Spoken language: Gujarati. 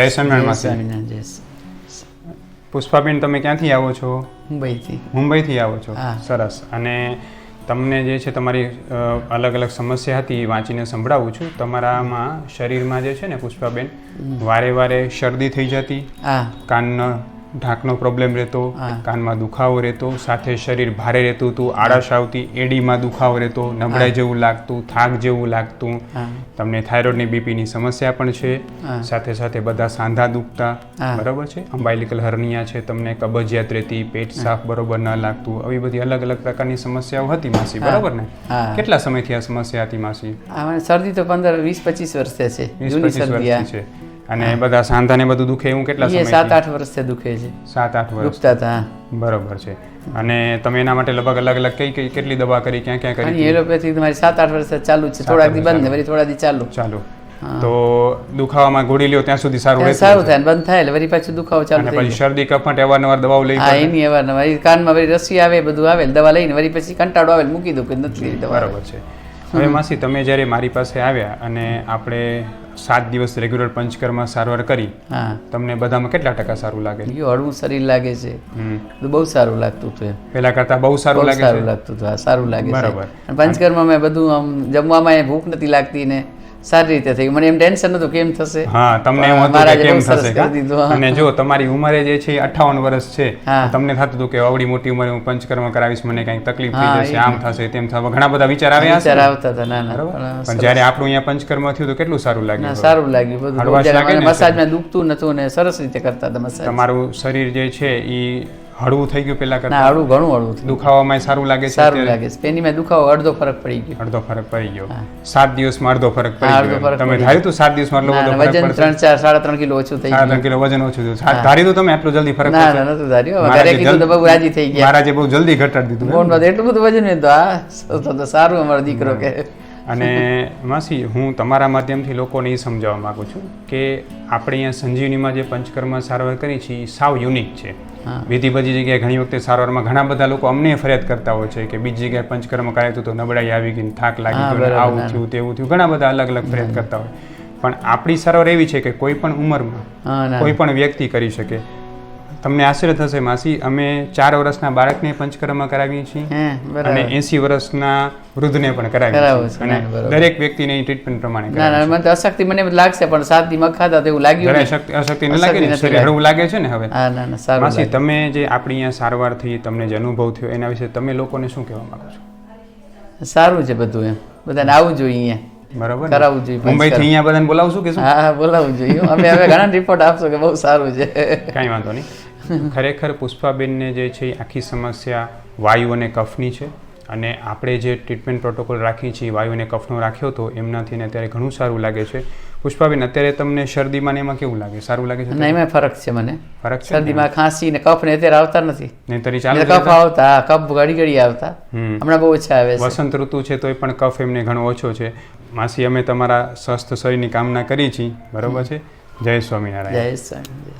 જય સ્વામિનારાયણ જય પુષ્પાબેન તમે ક્યાંથી આવો છો? મુંબઈથી. મુંબઈથી આવો છો? સરસ. અને તમને જે છે તમારી અલગ અલગ સમસ્યા હતી એ વાંચીને સંભળાવું છું. તમારામાં શરીરમાં જે છે ને પુષ્પાબેન વારે વારે શરદી થઈ જતી કાનનો ઢાંકનો પ્રોબ્લેમ રહેતો કાનમાં દુખાવો રહેતો સાથે શરીર ભારે રહેતું હતું આળસ આવતી એડીમાં દુખાવો રહેતો નબળાઈ જેવું લાગતું થાક જેવું લાગતું. તમને થાઇરોઇડની બીપીની સમસ્યા પણ છે. સાથે સાથે બધા સાંધા દુખતા. બરાબર છે? અંબાઇલિકલ હર્નિયા છે તમને કબજિયાત રહેતી પેટ સાફ બરોબર ન લાગતું. આવી બધી અલગ અલગ પ્રકારની સમસ્યાઓ હતી માસી બરોબર ને? કેટલા સમયથી આ સમસ્યા હતી માસી? શરદી તો પંદર વીસ પચીસ વર્ષે છે. વીસ જૂની પચીસ શરદી છે. અને બધા સાંધાને બધું દુખે એવું કેટલા સમય સાત આઠ વર્ષથી દુખે છે. સાત આઠ વર્ષ. દુખતા હતા બરોબર છે. અને તમે એના માટે લગભગ અલગ અલગ કઈ કઈ કેટલી દવા કરી ક્યાં ક્યાં કરી એલોપેથી તમારી સાત આઠ વર્ષ ચાલુ છે. થોડાક દી બંધ વળી થોડા દી ચાલુ. ચાલુ. તો દુખાવામાં ગોળી લ્યો ત્યાં સુધી સારું સારું થાય બંધ થાય એટલે વળી પાછું દુખાવો ચાલુ થાય પછી શરદી કફ માટે અવારનવાર દવાઓ લઈ હા એની અવારનવાર. કાનમાં વળી રસી આવે બધું આવે દવા લઈને વળી પછી કંટાળો આવે મૂકી દો કે નથી બરાબર છે. હવે માસી તમે જ્યારે મારી પાસે આવ્યા અને આપણે સાત દિવસ રેગ્યુલર પંચકર્મ સારવાર કરી હા. તમને બધામાં કેટલા ટકા સારું લાગે? યો હળવું શરીર લાગે છે. હમ. બહુ સારું લાગતું હતું પહેલા કરતા બહુ સારું લાગે સારું લાગતું હતું હા સારું લાગે બરાબર. અને પંચકર્મ મેં બધું આમ જમવામાં ભૂખ નથી લાગતી ને સારી રીતે થઈ મને એમ ટેન્શન નતું કેમ થશે. હા તમને એમ હતું કે કેમ થશે. અને જો તમારી ઉંમરે જે છે અઠાવન વર્ષ છે તમને થતું હતું કે આવડી મોટી ઉંમરે હું પંચકર્મ કરાવીશ મને કંઈક તકલીફ થઈ જશે આમ થશે તેમ થશે ઘણા બધા વિચાર આવ્યા વિચાર આવતા હતા ના ના. પણ જ્યારે આપણું અહીંયા પંચકર્મ થયું તો કેટલું સારું લાગ્યું સારું લાગ્યું બધું? મસાજમાં દુખતું નતું ને સરસ રીતે કરતા હતા મસાજ. તમારું શરીર જે છે એ હળવું થઈ ગયું પેલા ના કરતા? હળવું ઘણું હળવું થયું દુખાવામાં સારું લાગે છે સારું લાગે છે. પેનીમાં દુખાવો અડધો ફરક પડી ગયો. અડધો ફરક પડી ગયો. સાત દિવસમાં અડધો ફરક પડી ગયો. તમે ધાર્યું તો સાત દિવસમાં એટલો બધો વજન ત્રણ ચાર સાડા ત્રણ કિલો ઓછું થઈ ગયું. ત્રણ કિલો વજન ઓછું થયું. સા- ધાર્યું તો તમે આટલું જલ્દી ફરક ના ના નતું ધાર્યું. ઘરે કીધું તો બહુ રાજી થઈ ગયા. મહારાજે બહુ જલ્દી ઘટાડી દીધું એટલું બધું વજન તો તો સારું અમારો દીકરો કે. અને માસી હું તમારા માધ્યમથી લોકોને એ સમજાવવા માંગુ છું કે આપણે અહીંયા સંજીવનીમાં જે પંચકર્મ સારવાર કરી છે એ સાવ યુનિક છે. બીજી બધી જગ્યાએ ઘણી વખતે સારવારમાં ઘણા બધા લોકો અમને ફરિયાદ કરતા હોય છે કે બીજી જગ્યાએ પંચકર્મ કરાયું તો નબળાઈ આવી ગઈ થાક લાગી આવું થયું તેવું થયું ઘણા બધા અલગ અલગ ફરિયાદ કરતા હોય. પણ આપણી સારવાર એવી છે કે કોઈ પણ ઉંમરમાં કોઈ પણ વ્યક્તિ કરી શકે. તમને આશ્ચર્ય થશે માસી. અમે ચાર વર્ષના બાળકને પંચકર્મ કરાવીએ છીએ અને એસી વર્ષના વૃદ્ધને પણ કરાવીએ છીએ. અને દરેક વ્યક્તિને ટ્રીટમેન્ટ પ્રમાણે મને અશક્તિ મને લાગશે પણ સાત દી મખાતા એવું લાગ્યું શક્તિ અશક્તિ ન લાગે હળવું લાગે છે ને હવે? માસી તમે જે આપણી અહીંયા સારવાર થઈ તમને જે અનુભવ થયો એના વિશે તમે લોકોને શું કહેવા માંગો છો? સારું છે બધું એમ. બધાને આવવું જોઈએ અહીંયા. બરાબર? કરાવવું જોઈએ મુંબઈથી અહીંયા બધાને બોલાવશું કે શું? હા બોલાવવું જોઈએ. અમે હવે ઘણા રિપોર્ટ આપશો કે બહુ સારું છે. કાંઈ વાંધો નહીં. ખરેખર પુષ્પાબેનને જે છે આખી સમસ્યા વાયુ અને કફની છે. અને આપણે જે ટ્રીટમેન્ટ પ્રોટોકોલ રાખીએ છીએ વાયુ અને કફનો રાખ્યો હતો એમનાથી ને અત્યારે ઘણું સારું લાગે છે. પુષ્પાબેન અત્યારે તમને શરદીમાં ને એમાં કેવું લાગે? સારું લાગે છે એમાં ફરક છે મને. ફરક છે શરદીમાં ખાંસી ને કફ ને અત્યારે આવતા નથી. નહીંતરી ચાલે કફ આવતા કફ ઘડી ઘડી આવતા. હમ. હમણાં બહુ ઓછા આવે છે. વસંત ઋતુ છે તો એ પણ કફ એમને ઘણો ઓછો છે. માસી અમે તમારા સ્વસ્થ શરીરની કામના કરી છીએ બરોબર છે? જય સ્વામિનારાયણ. જય સ્વામી